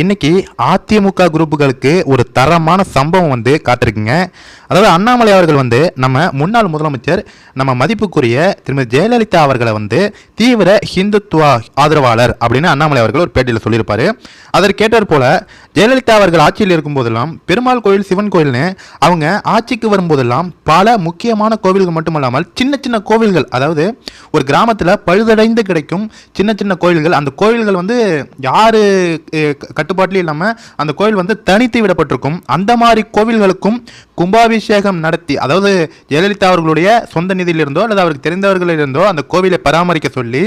இன்னைக்கு அதிமுக குரூப்புகளுக்கு ஒரு தரமான சம்பவம் வந்து காத்திருக்குங்க. அதாவது அண்ணாமலை அவர்கள் வந்து நம்ம முன்னாள் முதலமைச்சர் நம்ம மதிப்புக்குரிய திருமதி ஜெயலலிதா அவர்களை வந்து தீவிர ஹிந்துத்துவ ஆதரவாளர் அப்படின்னு அண்ணாமலை அவர்கள் ஒரு பேட்டியில் சொல்லியிருப்பாரு. அதற்கேட்டார் போல ஜெயலலிதா அவர்கள் ஆட்சியில் இருக்கும்போதெல்லாம் பெருமாள் கோயில் சிவன் கோயில்னு அவங்க ஆட்சிக்கு வரும்போதெல்லாம் பல முக்கியமான கோவில்கள் மட்டுமல்லாமல் சின்ன சின்ன கோவில்கள் அதாவது ஒரு கிராமத்தில் பழுதடைந்து கிடைக்கும் சின்ன சின்ன கோயில்கள் அந்த கோயில்கள் வந்து யார் கட் கட்டுப்பாட்டிலும் இல்லாமல் அந்த கோயில் வந்து தனித்து விடப்பட்டிருக்கும். அந்த மாதிரி கோவில்களுக்கும் கும்பாபிஷேகம் நடத்தி அதாவது ஜெயலலிதா அவர்களுடைய சொந்த நிதியிலிருந்தோ அல்லது அவருக்கு தெரிந்தவர்களிலிருந்தோ அந்த கோவிலை பராமரிக்க சொல்லி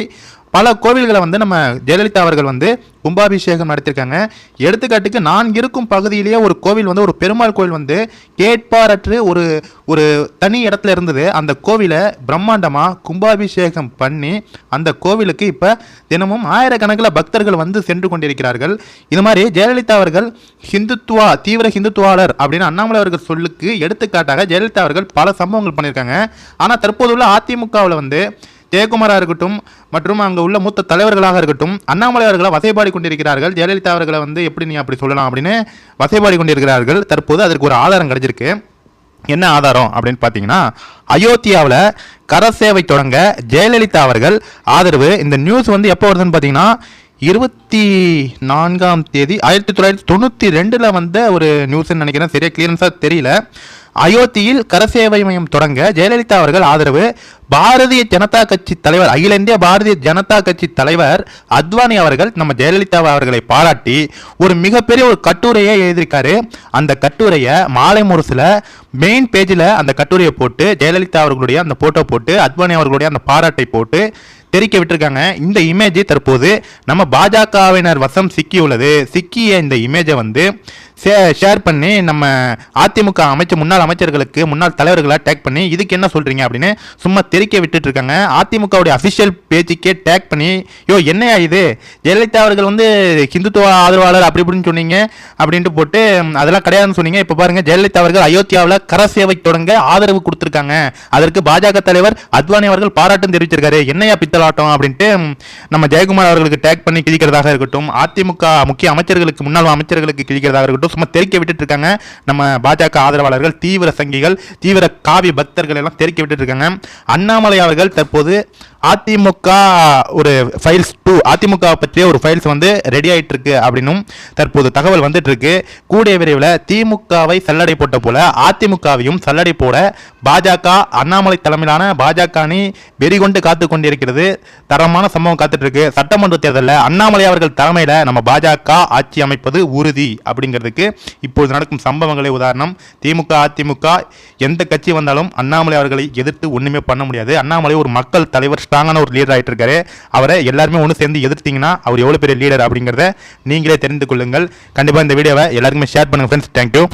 பல கோவில்களை வந்து நம்ம ஜெயலலிதா அவர்கள் வந்து கும்பாபிஷேகம் நடத்தியிருக்காங்க எடுத்துக்காட்டுக்கு நான் இருக்கும் பகுதியிலேயே ஒரு கோவில் வந்து ஒரு பெருமாள் கோவில் வந்து கேட்பாரற்று ஒரு ஒரு தனி இடத்துல இருந்தது. அந்த கோவிலை பிரம்மாண்டமாக கும்பாபிஷேகம் பண்ணி அந்த கோவிலுக்கு இப்போ தினமும் ஆயிரக்கணக்கில் பக்தர்கள் வந்து சென்று கொண்டிருக்கிறார்கள். இது மாதிரி ஜெயலலிதா அவர்கள் ஹிந்துத்துவா தீவிர ஹிந்துத்துவாளர் அப்படின்னு அண்ணாமலை அவர்கள் சொல்லுக்கு எடுத்துக்காட்டாக ஜெயலலிதா அவர்கள் பல சம்பவங்கள் பண்ணியிருக்காங்க. ஆனால் தற்போதுள்ள அதிமுகவில் வந்து ஜெயக்குமாராக இருக்கட்டும் மற்றும் அங்கே உள்ள மூத்த தலைவர்களாக இருக்கட்டும் அண்ணாமலை அவர்களை வசைபாடி கொண்டிருக்கிறார்கள். ஜெயலலிதா அவர்களை வந்து எப்படி நீ அப்படி சொல்லலாம் அப்படின்னு வசைபாடி கொண்டிருக்கிறார்கள். தற்போது அதற்கு ஒரு ஆதாரம் கிடைச்சிருக்கு. என்ன ஆதாரம் அப்படின்னு பார்த்தீங்கன்னா அயோத்தியாவில் கர சேவை தொடங்க ஜெயலலிதா அவர்கள் ஆதரவு. இந்த நியூஸ் வந்து எப்போ வருதுன்னு பார்த்தீங்கன்னா இருபத்தி நான்காம் தேதி ஆயிரத்தி தொள்ளாயிரத்தி தொண்ணூற்றி ரெண்டில் வந்த ஒரு நியூஸ்ன்னு நினைக்கிறேன். சரியாக கிளியரன்ஸாக தெரியல. அயோத்தியில் கரசேவை மையம் தொடங்க ஜெயலலிதா அவர்கள் ஆதரவு. பாரதிய ஜனதா கட்சி தலைவர் அகில இந்திய பாரதிய ஜனதா கட்சி தலைவர் அத்வானி அவர்கள் நம்ம ஜெயலலிதா அவர்களை பாராட்டி ஒரு மிகப்பெரிய ஒரு கட்டுரையை எழுதியிருக்காரு. அந்த கட்டுரையை மாலை முரசில் மெயின் பேஜில் அந்த கட்டுரையை போட்டு ஜெயலலிதா அவர்களுடைய அந்த போட்டோ போட்டு அத்வானி அவர்களுடைய அந்த பாராட்டை போட்டு தெரிக்க விட்டுருக்காங்க. இந்த இமேஜ் தற்போது நம்ம பாஜகவினர் வசம் சிக்கியுள்ளது. சிக்கிய இந்த இமேஜை வந்து ஷேர் பண்ணி நம்ம அதிமுக அமைச்சர் முன்னாள் அமைச்சர்களுக்கு முன்னாள் தலைவர்களை டேக் பண்ணி இதுக்கு என்ன சொல்கிறீங்க அப்படின்னு சும்மா தெரிக்க விட்டுட்டு இருக்காங்க. அதிமுகவுடைய அஃபிஷியல் பேஜுக்கே டேக் பண்ணி யோ என்னையா இது? ஜெயலலிதா அவர்கள் வந்து ஹிந்துத்துவ ஆதரவாளர் அப்படி இப்படின்னு சொன்னீங்க அப்படின்ட்டு போட்டு அதெல்லாம் கிடையாதுன்னு சொன்னீங்க. இப்போ பாருங்க ஜெயலலிதா அவர்கள் அயோத்தியாவில் கர சேவை தொடங்க ஆதரவு கொடுத்துருக்காங்க. அதற்கு பாஜக தலைவர் அத்வானி அவர்கள் பாராட்டும் தெரிவிச்சிருக்காரு. என்னையா பித்தலாட்டம்? அப்படின்ட்டு நம்ம ஜெயக்குமார் அவர்களுக்கு டேக் பண்ணி கிழிக்கிறதாக இருக்கட்டும் அதிமுக முக்கிய அமைச்சர்களுக்கு முன்னாள் அமைச்சர்களுக்கு கிழிக்கிறதாக இருக்கட்டும் சும்மா தெரிக்க விட்டுட்டு இருக்காங்க நம்ம பாஜக ஆதரவாளர்கள் தீவிர சங்கிகள் தீவிர காவி பக்தர்கள் எல்லாம் தெரிக்க விட்டுட்டு இருக்காங்க அண்ணாமலை அவர்கள் தற்போது அதிமுக ஒரு ஃபைல்ஸ் டூ அதிமுக பற்றிய ஒரு ஃபைல்ஸ் வந்து ரெடி ஆகிட்டு இருக்கு அப்படின்னும் தற்போது தகவல் வந்துட்டு இருக்கு கூடிய விரைவில் திமுகவை சல்லடை போட்ட போல அதிமுகவையும் சல்லடை போட பாஜக அண்ணாமலை தலைமையிலான பாஜக அணி வெறிகொண்டு காத்து கொண்டிருக்கிறது. தரமான சம்பவம் காத்துட்டு இருக்கு சட்டமன்ற தேர்தலில் அண்ணாமலை அவர்கள் தலைமையில் நம்ம பாஜக ஆட்சி அமைப்பது உறுதி அப்படிங்கிறதுக்கு இப்பொழுது நடக்கும் சம்பவங்களே உதாரணம். திமுக அதிமுக எந்த கட்சி வந்தாலும் அண்ணாமலை அவர்களை எதிர்த்து ஒன்றுமே பண்ண முடியாது. அண்ணாமலை ஒரு மக்கள் தலைவர் ஸ்ட்ராங்கான ஒரு லீடர் ஆகிட்டு இருக்காரு. அவரை எல்லாருமே ஒன்று சேர்ந்து எதிர்த்தீங்கன்னா அவர் எவ்வளோ பெரிய லீடர் அப்படிங்கிறத நீங்களே தெரிந்து கொள்ளுங்கள். கண்டிப்பாக இந்த வீடியோவை எல்லாருக்குமே ஷேர் பண்ணுங்க ஃப்ரெண்ட்ஸ் தேங்க்யூ